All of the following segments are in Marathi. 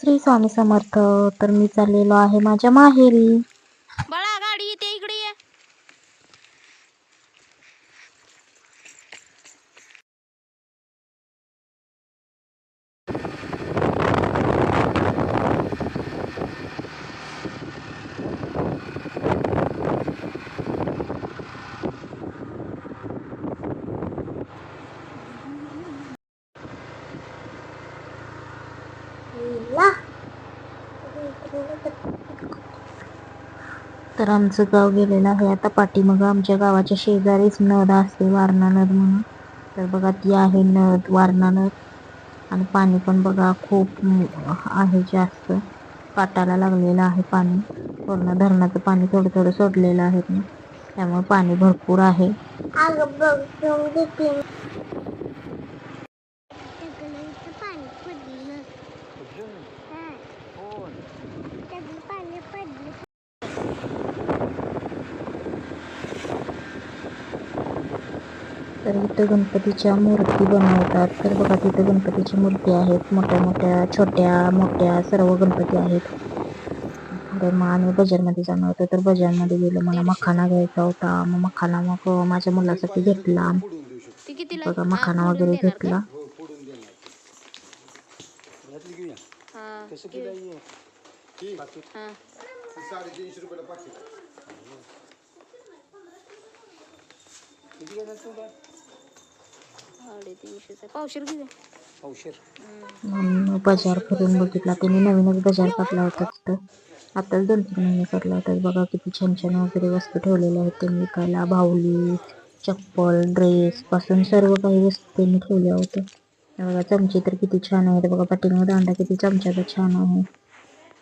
श्री स्वामी समर्थ. तर मी चाललेलो आहे माझ्या माहेरी. तर आमचं गाव गेलेलं आहे. आता पाठीमागं आमच्या गावाच्या शेजारीच नद असते वारणा नद म्हणून. तर बघा ती आहे नद वारणा नद. आणि पाणी पण बघा खूप आहे जास्त. काटाला लागलेलं आहे पाणी. पूर्ण धरणाचं पाणी थोडं थोडं सोडलेलं आहे. त्यामुळे पाणी भरपूर आहे. तर इथं गणपतीच्या मूर्ती बनवतात. तर बघा तिथं गणपतीची मूर्ती आहेत. मोठ्या मोठ्या छोट्या मोठ्या सर्व गणपती आहेत. तर मग आम्ही बजारमध्ये जाणार होतो. तर बजारमध्ये गेलो. मला मखाना घ्यायचा होता. मग मखाना मग माझ्या मुलासाठी घेतला. बघा मखाना वगैरे घेतला. हा. साडेतीनशेचा पावशेर घेऊया मग बाजार फिरून बघितला. त्यांनी नवीनच बाजार काढला होता तिथं. आताच दोन तीन महिने काढला होता. बघा किती छान छान वगैरे वस्तू ठेवलेल्या आहेत त्यांनी. विकायला बाहुली चप्पल ड्रेस पासून सर्व काही वस्तू त्यांनी ठेवल्या होत्या. बघा चमचे तर किती छान आहेत. बघा पाठीमागे दांडा किती चमच्याचा छान आहे.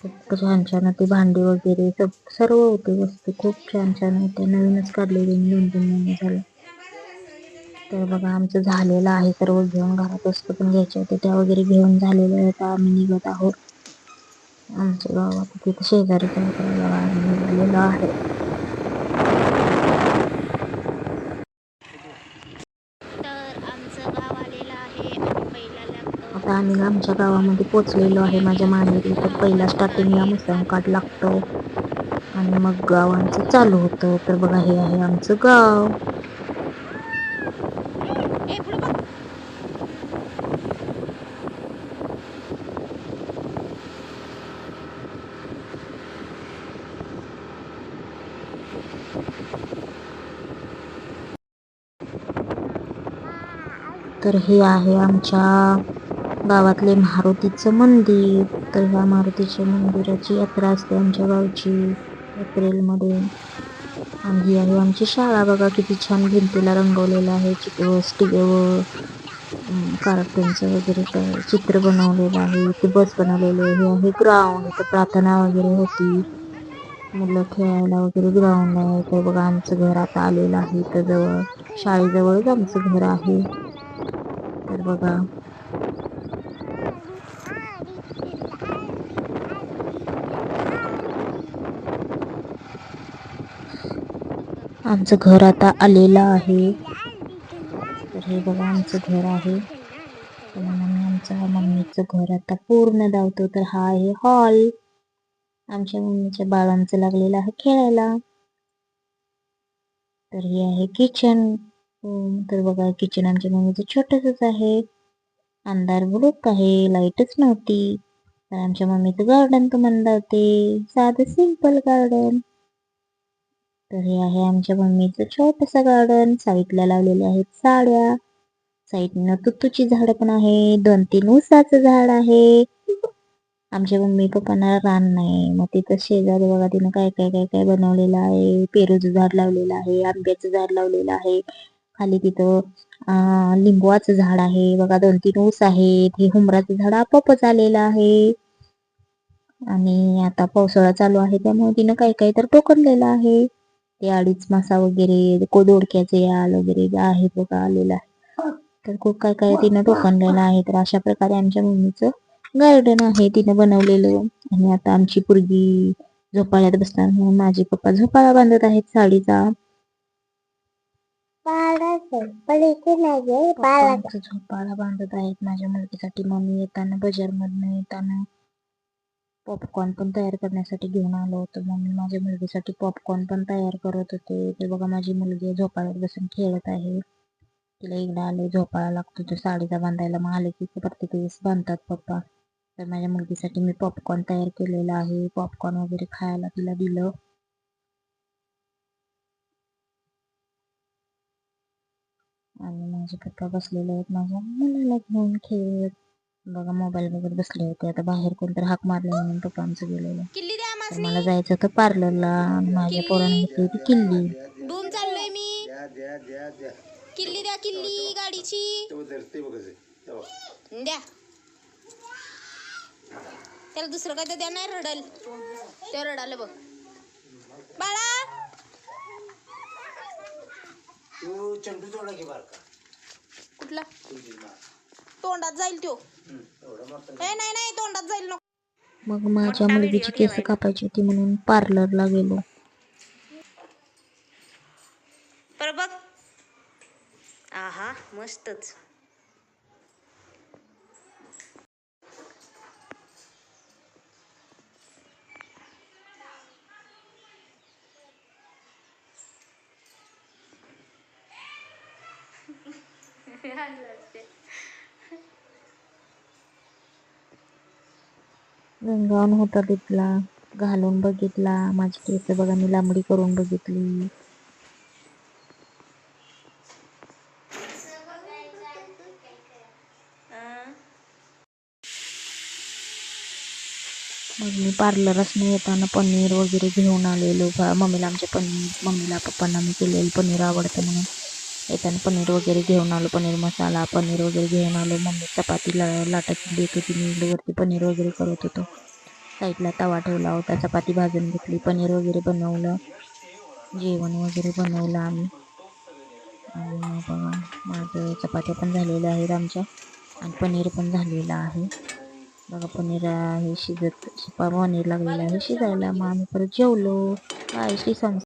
खूप छान छान ते भांडी वगैरे सब सर्व होते वस्तू. खूप छान छान होत्या. नवीनच काढले त्यांनी दोन तीन महिने झाले. तर बघा आमचं झालेलं आहे. सर्व घेऊन घरात वस्तू पण घ्यायच्या होत्या त्या वगैरे घेऊन झालेल्या आहेत आम्ही निघत आहोत. आमच्या गावात तिथे शेजारी निघालेलो आहे. आता आम्ही आमच्या गावामध्ये पोचलेलो आहे. माझ्या माहेरी तर पहिला स्टार्टिंगला मुसळम काट लागतो. आणि मग गाव आमचं चालू होतं. तर बघा हे आहे आमचं गाव. तर हे आहे आमच्या गावातले मारुतीचं मंदिर. तर ह्या मारुतीच्या मंदिराची यात्रा असते आमच्या गावची एप्रिलमध्ये. आणि ही आहे आमची शाळा. बघा किती छान भिंतीला रंगवलेलं आहे चित्र स्टिक कार्टूनचं वगैरे काय चित्र बनवलेलं आहे. इथे बस बनवलेले हे आहे ग्राउंड इथं प्रार्थना वगैरे होती. मुलं खेळायला वगैरे ग्राउंड आहे तर बघा आमचं घर आता आलेलं आहे. इथं जवळ शाळेजवळच आमचं घर आहे. तर बघा. आमचं घर आता आलेलं आहे. तर हे बघा आमचं घर आहे. तर आम्ही आमच्या मम्मीचं घर आता पूर्ण धावतो. तर हा आहे हॉल. आमच्या मम्मीच्या बाळांचं लागलेलं आहे खेळायला. तर हे आहे किचन तर बघा किचन आमच्या मम्मीचं छोटंसंच आहे. अंधार बुडूक आहे लाईटच नव्हती. तर आमच्या मम्मीचं गार्डन तुम्हाला होते साधं सिंपल गार्डन तर हे आहे आमच्या मम्मीचं छोटंसं गार्डन साईडला लावलेले आहेत साड्या. साईडनं तुतूची झाडं पण आहे दोन तीन ऊसाचं झाड आहे. आमच्या मम्मी पप्पांना रान नाही. मग तिथं शेजारी बघा तिनं काय काय काय काय बनवलेलं आहे. पेरूचं झाड लावलेलं आहे. आंब्याचं झाड लावलेलं आहे. खाली तिथं अ लिंबवाचं झाड आहे बघा दोन तीन ऊस आहेत हे हुमराचं झाड आपोआपच आलेलं आहे. आणि आता पावसाळा चालू आहे त्यामुळे तिनं काय काय तर टोकनलेलं आहे. ते अडीच मासा वगैरे को दोडक्याचे याल वगैरे आहे बघा आलेलं आहे. तर खूप काय काय तिनं टोकनलेलं आहे तर अशा प्रकारे आमच्या मम्मीचं गार्डन आहे तिनं बनवलेलं. आणि आता आमची पोरगी झोपाळ्यात बसणार म्हणून माझे पप्पा झोपाळा बांधत आहेत साडीचा. पप्पा झोपाळा बांधत आहेत माझ्या मुलगीसाठी मम्मी येताना बाजार मधन येताना पॉपकॉर्न पण तयार करण्यासाठी घेऊन आलो होतो मग मी माझ्या मुलगीसाठी पॉपकॉर्न पण तयार करत होते ते बघा माझी मुलगी झोपाळ्यात बसून खेळत आहे तिला एकदा आले झोपाळा लागतो तो साडीचा बांधायला मग आले की प्रत्येक वेळेस बांधतात पप्पा तर माझ्या मुलगीसाठी मी पॉपकॉर्न तयार केलेला आहे पॉपकॉर्न वगैरे खायला तिला दिलं आणि माझे पप्पा बसलेले आहेत माझ्या मुलाला घेऊन खेळत. बघा मोबाईल बघत बसले होते. आता बाहेर कोणतरी हाक मारले म्हणून पप्पा आमचं गेलेलं. तर मला जायचं होतं पार्लरला. माझ्या पोराने घेतली होती किल्ली. चाललोय मी. किल्ली द्या किल्ली गाडीची. द्या. त्याला दुसरं काय तर द्या नाही रडल. ते रडालं बघ. बाळा. तू चंडू घे कुठला? तुझी तोंडात जाईल तो एवढा मात्र ए नाही नाही तोंडात जाईल नको. मग माझ्या मुलगीची केस कापायची होती म्हणून पार्लरला गेलो. पर बघ. आहा मस्तच. गंगावून होता तिथला. घालून बघितला. माझी केस बघा मी लांबडी करून बघितली. मग मी पार्लरच नाही येताना पनीर वगैरे घेऊन आलेलो. मम्मीला आमच्या पनीर मम्मीला पप्पांना मी केलेलं पनीर आवडतं म्हणून. येताना पनीर वगैरे घेऊन आलो. पनीर मसाला पनीर वगैरे घेऊन आलो. मम्मी चपाती ला लाटत देत होती. मी इकडे पनीर वगैरे करत होतो. साईडला तवा ठेवला होता. चपाती भाजून घेतली. पनीर वगैरे बनवलं. जेवण वगैरे बनवलं आम्ही. आणि बघा माझं चपात्या पण झालेल्या आहेत आमच्या. आणि पनीर पण झालेलं आहे. बघा पनीर आहे शिजत पनीर लागलेलं आहे. शिजायला मग आम्ही परत जेवलो. काय श्री